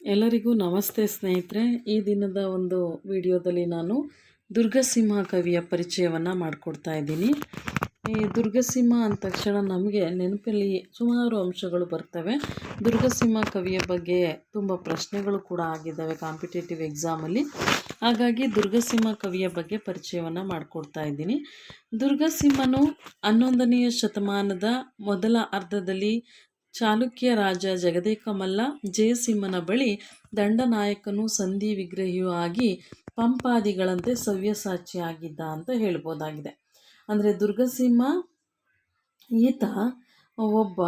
ಎಲ್ಲರಿಗೂ ನಮಸ್ತೆ ಸ್ನೇಹಿತರೆ. ಈ ದಿನದ ಒಂದು ವಿಡಿಯೋದಲ್ಲಿ ನಾನು ದುರ್ಗಸಿಂಹ ಕವಿಯ ಪರಿಚಯವನ್ನು ಮಾಡಿಕೊಡ್ತಾ ಇದ್ದೀನಿ. ಈ ದುರ್ಗಸಿಂಹ ಅಂದ ತಕ್ಷಣ ನಮಗೆ ನೆನಪಲ್ಲಿ ಸುಮಾರು ಅಂಶಗಳು ಬರ್ತವೆ. ದುರ್ಗಸಿಂಹ ಕವಿಯ ಬಗ್ಗೆ ತುಂಬ ಪ್ರಶ್ನೆಗಳು ಕೂಡ ಆಗಿದ್ದಾವೆ ಕಾಂಪಿಟೇಟಿವ್ ಎಕ್ಸಾಮಲ್ಲಿ ಹಾಗಾಗಿ ದುರ್ಗಸಿಂಹ ಕವಿಯ ಬಗ್ಗೆ ಪರಿಚಯವನ್ನು ಮಾಡಿಕೊಡ್ತಾ ಇದ್ದೀನಿ. ದುರ್ಗಸಿಂಹನು ಹನ್ನೊಂದನೆಯ ಶತಮಾನದ ಮೊದಲ ಅರ್ಧದಲ್ಲಿ ಚಾಲುಕ್ಯ ರಾಜ ಜಗದೇಕಮಲ್ಲ, ಜಯಸಿಂಹನ ಬಳಿ ದಂಡನಾಯಕನು ಸಂಧಿ ವಿಗ್ರಹಿಯೂ ಆಗಿ ಪಂಪಾದಿಗಳಂತೆ ಸವ್ಯಸಾಚಿಯಾಗಿದ್ದ ಅಂತ ಹೇಳ್ಬೋದಾಗಿದೆ. ಅಂದರೆ ದುರ್ಗಸಿಂಹ, ಈತ ಒಬ್ಬ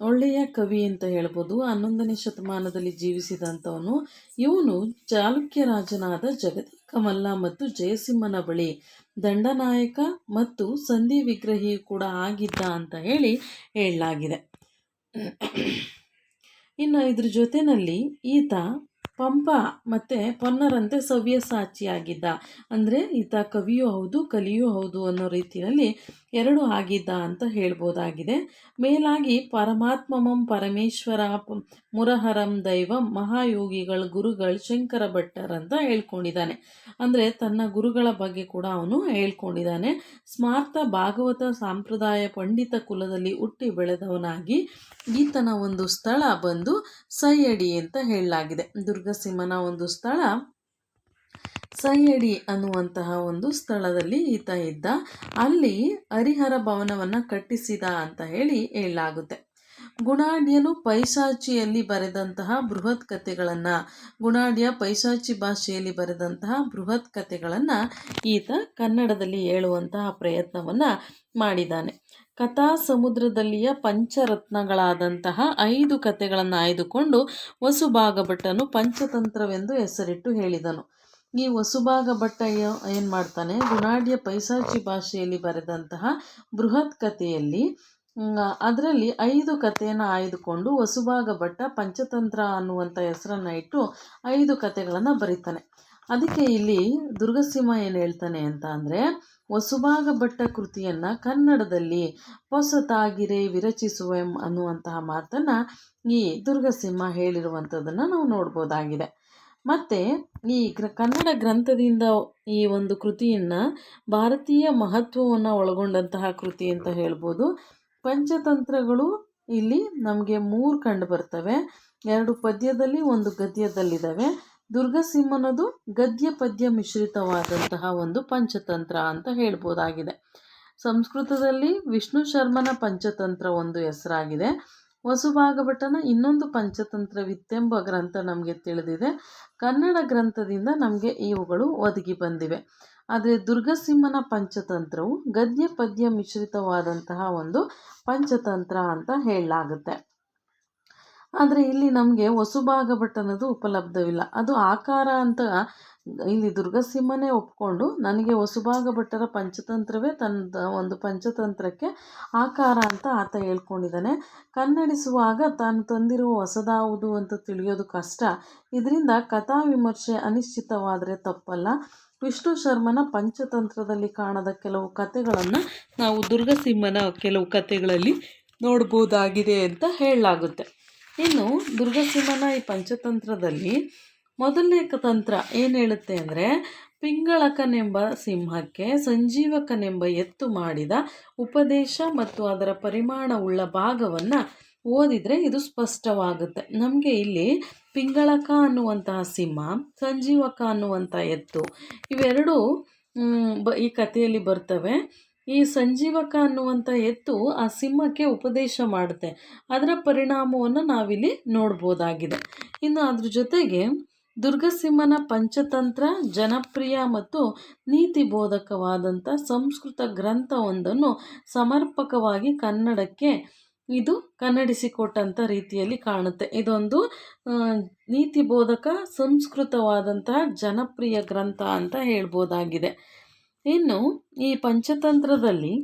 ಒಳ್ಳೆಯ ಕವಿ ಅಂತ ಹೇಳ್ಬೋದು. ಹನ್ನೊಂದನೇ ಶತಮಾನದಲ್ಲಿ ಜೀವಿಸಿದಂಥವನು. ಇವನು ಚಾಲುಕ್ಯ ರಾಜನಾದ ಜಗದೇಕಮಲ್ಲ ಮತ್ತು ಜಯಸಿಂಹನ ಬಳಿ ದಂಡನಾಯಕ ಮತ್ತು ಸಂಧಿ ವಿಗ್ರಹಿಯು ಕೂಡ ಆಗಿದ್ದ ಅಂತ ಹೇಳಿ ಹೇಳಲಾಗಿದೆ. ಇನ್ನು ಇದ್ರ ಜೊತೆಯಲ್ಲಿ ಈತ ಪಂಪ ಮತ್ತು ಪೊನ್ನರಂತೆ ಸವ್ಯಸಾಚಿಯಾಗಿದ್ದ ಅಂದರೆ ಈತ ಕವಿಯೂ ಹೌದು, ಕಲಿಯೂ ಹೌದು ಅನ್ನೋ ರೀತಿಯಲ್ಲಿ ಎರಡು ಆಗಿದ್ದ ಅಂತ ಹೇಳ್ಬೋದಾಗಿದೆ. ಮೇಲಾಗಿ ಪರಮಾತ್ಮಮಂ ಪರಮೇಶ್ವರ ಮುರಹರಂ ದೈವಂ ಮಹಾಯೋಗಿಗಳು ಗುರುಗಳು ಶಂಕರ ಭಟ್ಟರ್ ಅಂತ ಹೇಳ್ಕೊಂಡಿದ್ದಾನೆ. ಅಂದರೆ ತನ್ನ ಗುರುಗಳ ಬಗ್ಗೆ ಕೂಡ ಅವನು ಹೇಳ್ಕೊಂಡಿದ್ದಾನೆ. ಸ್ಮಾರ್ಥ ಭಾಗವತ ಸಂಪ್ರದಾಯ ಪಂಡಿತ ಕುಲದಲ್ಲಿ ಹುಟ್ಟಿ ಬೆಳೆದವನಾಗಿ ಈತನ ಒಂದು ಸ್ಥಳ ಬಂದು ಸೈಯಡಿ ಅಂತ ಹೇಳಲಾಗಿದೆ. ದುರ್ಗಸಿಂಹನ ಒಂದು ಸ್ಥಳ. ಸೈಯಡಿ ಅನ್ನುವಂತಹ ಒಂದು ಸ್ಥಳದಲ್ಲಿ ಈತ ಇದ್ದ. ಅಲ್ಲಿ ಹರಿಹರ ಭವನವನ್ನು ಕಟ್ಟಿಸಿದ ಅಂತ ಹೇಳಿ ಹೇಳಲಾಗುತ್ತೆ. ಗುಣಾಢ್ಯನು ಪೈಶಾಚಿಯಲ್ಲಿ ಬರೆದಂತಹ ಬೃಹತ್ ಕಥೆಗಳನ್ನು, ಗುಣಾಢ್ಯ ಪೈಶಾಚಿ ಭಾಷೆಯಲ್ಲಿ ಬರೆದಂತಹ ಬೃಹತ್ ಕಥೆಗಳನ್ನು ಈತ ಕನ್ನಡದಲ್ಲಿ ಹೇಳುವಂತಹ ಪ್ರಯತ್ನವನ್ನು ಮಾಡಿದ್ದಾನೆ. ಕಥಾ ಸಮುದ್ರದಲ್ಲಿಯ ಪಂಚರತ್ನಗಳಾದಂತಹ ಐದು ಕಥೆಗಳನ್ನು ಆಯ್ದುಕೊಂಡು ವಸುಭಾಗಭಟ್ಟನು ಪಂಚತಂತ್ರವೆಂದು ಹೆಸರಿಟ್ಟು ಹೇಳಿದನು. ಈ ವಸುಭಾಗ ಭಟ್ಟ ಏನು ಮಾಡ್ತಾನೆ, ಗುಣಾಢ್ಯ ಪೈಸಾಚಿ ಭಾಷೆಯಲ್ಲಿ ಬರೆದಂತಹ ಬೃಹತ್ ಕಥೆಯಲ್ಲಿ ಅದರಲ್ಲಿ ಐದು ಕಥೆಯನ್ನು ಆಯ್ದುಕೊಂಡು ವಸುಭಾಗ ಭಟ್ಟ ಪಂಚತಂತ್ರ ಅನ್ನುವಂಥ ಹೆಸರನ್ನು ಇಟ್ಟು ಐದು ಕಥೆಗಳನ್ನು ಬರೀತಾನೆ. ಅದಕ್ಕೆ ಇಲ್ಲಿ ದುರ್ಗಸಿಂಹ ಏನು ಹೇಳ್ತಾನೆ ಅಂತ ಅಂದರೆ, ವಸುಭಾಗ ಭಟ್ಟ ಕೃತಿಯನ್ನು ಕನ್ನಡದಲ್ಲಿ ಹೊಸತಾಗಿರೆ ವಿರಚಿಸುವೆಂ ಅನ್ನುವಂತಹ ಮಾತನ್ನು ಈ ದುರ್ಗಸಿಂಹ ಹೇಳಿರುವಂಥದ್ದನ್ನು ನಾವು ನೋಡ್ಬೋದಾಗಿದೆ. ಮತ್ತು ಈ ಗ್ರ, ಕನ್ನಡ ಗ್ರಂಥದಿಂದ ಈ ಒಂದು ಕೃತಿಯನ್ನು ಭಾರತೀಯ ಮಹತ್ವವನ್ನು ಒಳಗೊಂಡಂತಹ ಕೃತಿ ಅಂತ ಹೇಳ್ಬೋದು. ಪಂಚತಂತ್ರಗಳು ಇಲ್ಲಿ ನಮಗೆ ಮೂರು ಕಂಡು ಬರ್ತವೆ. ಎರಡು ಪದ್ಯದಲ್ಲಿ, ಒಂದು ಗದ್ಯದಲ್ಲಿದ್ದಾವೆ ದುರ್ಗಸಿಂಹನದು ಗದ್ಯ ಪದ್ಯ ಮಿಶ್ರಿತವಾದಂತಹ ಒಂದು ಪಂಚತಂತ್ರ ಅಂತ ಹೇಳ್ಬೋದಾಗಿದೆ. ಸಂಸ್ಕೃತದಲ್ಲಿ ವಿಷ್ಣು ಶರ್ಮನ ಪಂಚತಂತ್ರ ಒಂದು ಹೆಸರಾಗಿದೆ. ವಸುಭಾಗಭಟ್ಟನ ಇನ್ನೊಂದು ಪಂಚತಂತ್ರವಿತ್ತೆಂಬ ಗ್ರಂಥ ನಮಗೆ ತಿಳಿದಿದೆ. ಕನ್ನಡ ಗ್ರಂಥದಿಂದ ನಮಗೆ ಇವುಗಳು ಒದಗಿ ಬಂದಿವೆ. ಆದರೆ ದುರ್ಗಸಿಂಹನ ಪಂಚತಂತ್ರವು ಗದ್ಯ ಪದ್ಯ ಮಿಶ್ರಿತವಾದಂತಹ ಒಂದು ಪಂಚತಂತ್ರ ಅಂತ ಹೇಳಲಾಗುತ್ತೆ. ಆದರೆ ಇಲ್ಲಿ ನಮಗೆ ವಸುಭಾಗ ಭಟ್ ಅನ್ನೋದು ಉಪಲಬ್ಧವಿಲ್ಲ. ಅದು ಆಕಾರ ಅಂತ ಇಲ್ಲಿ ದುರ್ಗಸಿಂಹನೇ ಒಪ್ಕೊಂಡು ನನಗೆ ವಸುಭಾಗ ಭಟ್ಟರ ಪಂಚತಂತ್ರವೇ ತನ್ನ ಒಂದು ಪಂಚತಂತ್ರಕ್ಕೆ ಆಕಾರ ಅಂತ ಆತ ಹೇಳ್ಕೊಂಡಿದ್ದಾನೆ. ಕನ್ನಡಿಸುವಾಗ ತಾನು ತಂದಿರುವ ಹೊಸದಾವುದು ಅಂತ ತಿಳಿಯೋದು ಕಷ್ಟ. ಇದರಿಂದ ಕಥಾ ವಿಮರ್ಶೆ ಅನಿಶ್ಚಿತವಾದರೆ ತಪ್ಪಲ್ಲ. ವಿಷ್ಣು ಶರ್ಮನ ಪಂಚತಂತ್ರದಲ್ಲಿ ಕಾಣದ ಕೆಲವು ಕಥೆಗಳನ್ನು ನಾವು ದುರ್ಗಸಿಂಹನ ಕೆಲವು ಕಥೆಗಳಲ್ಲಿ ನೋಡ್ಬೋದಾಗಿದೆ ಅಂತ ಹೇಳಲಾಗುತ್ತೆ. ಇನ್ನು ದುರ್ಗಸಿಂಹನ ಈ ಪಂಚತಂತ್ರದಲ್ಲಿ ಮೊದಲನೇ ತಂತ್ರ ಏನು ಹೇಳುತ್ತೆ ಅಂದರೆ ಪಿಂಗಳಕನೆಂಬ ಸಿಂಹಕ್ಕೆ ಸಂಜೀವಕನೆಂಬ ಎತ್ತು ಮಾಡಿದ ಉಪದೇಶ ಮತ್ತು ಅದರ ಪರಿಮಾಣವುಳ್ಳ ಭಾಗವನ್ನು ಓದಿದರೆ ಇದು ಸ್ಪಷ್ಟವಾಗುತ್ತೆ. ನಮಗೆ ಇಲ್ಲಿ ಪಿಂಗಳಕ ಅನ್ನುವಂತಹ ಸಿಂಹ, ಸಂಜೀವಕ ಅನ್ನುವಂಥ ಎತ್ತು ಇವೆರಡೂ ಈ ಕಥೆಯಲ್ಲಿ ಬರ್ತವೆ. ಈ ಸಂಜೀವಕ ಅನ್ನುವಂಥ ಎತ್ತು ಆ ಸಿಂಹಕ್ಕೆ ಉಪದೇಶ ಮಾಡುತ್ತೆ. ಅದರ ಪರಿಣಾಮವನ್ನು ನಾವಿಲ್ಲಿ ನೋಡ್ಬೋದಾಗಿದೆ. ಇನ್ನು ಅದ್ರ ಜೊತೆಗೆ ದುರ್ಗಸಿಂಹನ ಪಂಚತಂತ್ರ, ಜನಪ್ರಿಯ ಮತ್ತು ನೀತಿ ಬೋಧಕವಾದಂಥ ಸಂಸ್ಕೃತ ಗ್ರಂಥವೊಂದನ್ನು ಸಮರ್ಪಕವಾಗಿ ಕನ್ನಡಕ್ಕೆ ಇದು ಕನ್ನಡಿಸಿಕೊಟ್ಟಂಥ ರೀತಿಯಲ್ಲಿ ಕಾಣುತ್ತೆ. ಇದೊಂದು ನೀತಿ ಬೋಧಕ ಸಂಸ್ಕೃತವಾದಂತಹ ಜನಪ್ರಿಯ ಗ್ರಂಥ ಅಂತ ಹೇಳ್ಬೋದಾಗಿದೆ. ಇನ್ನು ಈ ಪಂಚತಂತ್ರದಲ್ಲಿ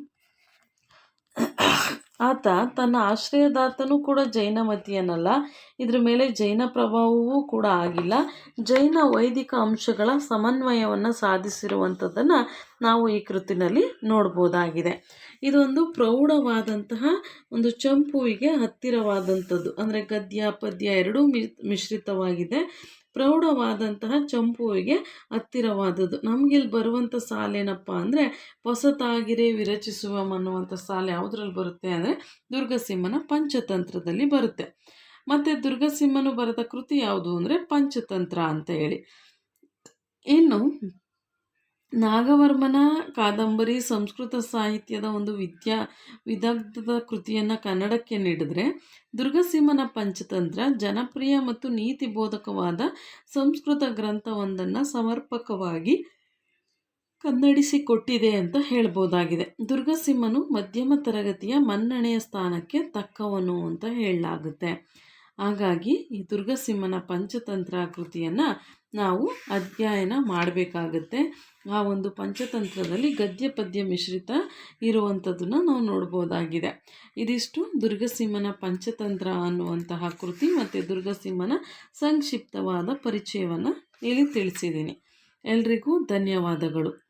ಆತ ತನ್ನ ಆಶ್ರಯದಾತನೂ ಕೂಡ ಜೈನಮತಿಯನಲ್ಲ. ಇದ್ರ ಮೇಲೆ ಜೈನ ಪ್ರಭಾವವೂ ಕೂಡ ಆಗಿಲ್ಲ. ಜೈನ ವೈದಿಕ ಅಂಶಗಳ ಸಮನ್ವಯವನ್ನು ಸಾಧಿಸಿರುವಂಥದ್ದನ್ನು ನಾವು ಈ ಕೃತಿನಲ್ಲಿ ನೋಡ್ಬೋದಾಗಿದೆ. ಇದೊಂದು ಪ್ರೌಢವಾದಂತಹ ಒಂದು ಚಂಪುವಿಗೆ ಹತ್ತಿರವಾದಂಥದ್ದು. ಅಂದರೆ ಗದ್ಯ ಪದ್ಯ ಎರಡೂ ಮಿಶ್ರಿತವಾಗಿದೆ. ಪ್ರೌಢವಾದಂತಹ ಚಂಪುವಿಗೆ ಹತ್ತಿರವಾದದ್ದು. ನಮಗಿಲ್ಲಿ ಬರುವಂಥ ಸಾಲೇನಪ್ಪ ಅಂದರೆ ಹೊಸತಾಗಿರೇ ವಿರಚಿಸುವ ಅನ್ನುವಂಥ ಸಾಲು ಯಾವುದ್ರಲ್ಲಿ ಬರುತ್ತೆ ಅಂದರೆ, ದುರ್ಗಸಿಂಹನ ಪಂಚತಂತ್ರದಲ್ಲಿ ಬರುತ್ತೆ. ಮತ್ತು ದುರ್ಗಸಿಂಹನು ಬರೆದ ಕೃತಿ ಯಾವುದು ಅಂದರೆ, ಪಂಚತಂತ್ರ ಅಂತ ಹೇಳಿ. ಇನ್ನು ನಾಗವರ್ಮನ ಕಾದಂಬರಿ ಸಂಸ್ಕೃತ ಸಾಹಿತ್ಯದ ಒಂದು ವಿದ್ಯಾ ವಿದಗ್ಧದ ಕೃತಿಯನ್ನು ಕನ್ನಡಕ್ಕೆ ನೀಡಿದ್ರೆ ದುರ್ಗಸಿಂಹನ ಪಂಚತಂತ್ರ ಜನಪ್ರಿಯ ಮತ್ತು ನೀತಿಬೋಧಕವಾದ ಸಂಸ್ಕೃತ ಗ್ರಂಥವೊಂದನ್ನು ಸಮರ್ಪಕವಾಗಿ ಕನ್ನಡಿಸಿಕೊಟ್ಟಿದೆ ಅಂತ ಹೇಳ್ಬೋದಾಗಿದೆ. ದುರ್ಗಸಿಂಹನು ಮಧ್ಯಮ ತರಗತಿಯ ಮನ್ನಣೆಯ ಸ್ಥಾನಕ್ಕೆ ತಕ್ಕವನು ಅಂತ ಹೇಳಲಾಗುತ್ತೆ. ಹಾಗಾಗಿ ಈ ದುರ್ಗಸಿಂಹನ ಪಂಚತಂತ್ರ ಕೃತಿಯನ್ನು ನಾವು ಅಧ್ಯಯನ ಮಾಡಬೇಕಾಗತ್ತೆ. ಆ ಒಂದು ಪಂಚತಂತ್ರದಲ್ಲಿ ಗದ್ಯ, ಪದ್ಯ ಮಿಶ್ರಿತ ಇರುವಂಥದ್ದನ್ನು ನಾವು ನೋಡ್ಬೋದಾಗಿದೆ. ಇದಿಷ್ಟು ದುರ್ಗಸಿಂಹನ ಪಂಚತಂತ್ರ ಅನ್ನುವಂತಹ ಕೃತಿ ಮತ್ತು ದುರ್ಗಸಿಂಹನ ಸಂಕ್ಷಿಪ್ತವಾದ ಪರಿಚಯವನ್ನು ಇಲ್ಲಿ ತಿಳಿಸಿದ್ದೀನಿ. ಎಲ್ರಿಗೂ ಧನ್ಯವಾದಗಳು.